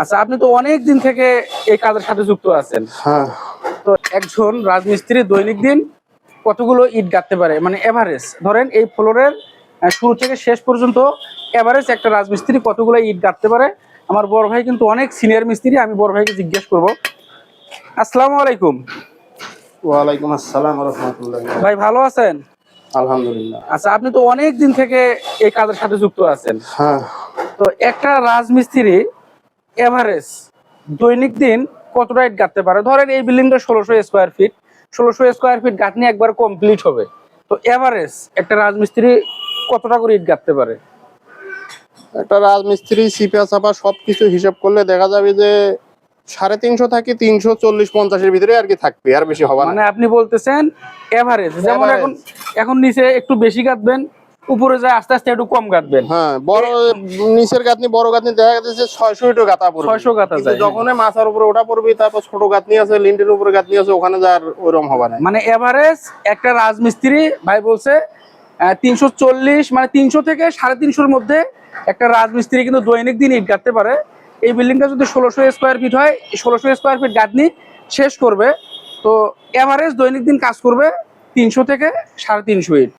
আচ্ছা আপনি তো অনেক দিন থেকে এই কাজের সাথে যুক্ত আছেন। হ্যাঁ। তো একজন রাজমিস্ত্রি দৈনিক দিন কতগুলো ইট গাঁথতে পারে? মানে এভারেজ ধরেন এই ফ্লোরের শুরু থেকে শেষ পর্যন্ত এভারেজ একটা রাজমিস্ত্রি কতগুলো ইট গাঁথতে পারে? আমার বড় ভাই কিন্তু অনেক সিনিয়র মিস্ত্রি আমি বড় ভাইকে জিজ্ঞেস করব। আসসালামু আলাইকুম। ওয়ালাইকুম আসসালাম রহমতুল্লাহ। ভাই ভালো আছেন? আলহামদুলিল্লাহ। আচ্ছা আপনি তো অনেক দিন থেকে এই কাজের সাথে যুক্ত আছেন। হ্যাঁ। তো একটা রাজমিস্ত্রি এভারেজ। দৈনিক দিন কতটা ইট গাঁথতে পারে? ধরেন এই বিল্ডিংটা ষোলোশো স্কোয়ার ফিট ষোলোশো স্কোয়ার ফিট গাঁথনি একবার কমপ্লিট হবে। তো এভারেজ একটা রাজমিস্ত্রি কতটা করে ইট গাঁথতে পারে? একটা রাজমিস্ত্রি সিপা চাপা সবকিছু হিসাব করলে দেখা যাবে যে সাড়ে তিনশো থাকি তিনশো চল্লিশ পঞ্চাশের ভিতরে আর কি থাকবে আর বেশি হবে না। মানে আপনি বলতেছেন এভারেজ। যেমন এখন এখন নিচে একটু বেশি গাঁথবেন উপরে যায় আস্তে আস্তে একটু কম গাঁথবেন হ্যাঁ বড় নিচের গাঁথনি বড় গাঁথনি দেখা যাচ্ছে ছয়শো ইটো গাঁথা পড়বে। 600 গাঁথা কিন্তু যায়, যখন মাথার উপরে ওঠা পড়বে তারপর ছোট গাঁথনি আছে লিন্টের উপরে গাঁথনি আছে ওখানে যার ওরকম হবে না। মানে এভারেজ একটা রাজমিস্ত্রি ভাই বলছে তিনশো চল্লিশ মানে তিনশো থেকে সাড়ে তিনশোর মধ্যে একটা রাজমিস্ত্রি কিন্তু দৈনিক দিন ইট গাঁথতে পারে। এই বিল্ডিংটা যদি ষোলোশো স্কোয়ার ফিট হয় ষোলোশো স্কোয়ার ফিট গাঁথনি শেষ করবে। তো এভারেজ দৈনিক দিন কাজ করবে তিনশো থেকে সাড়ে তিনশো ইট।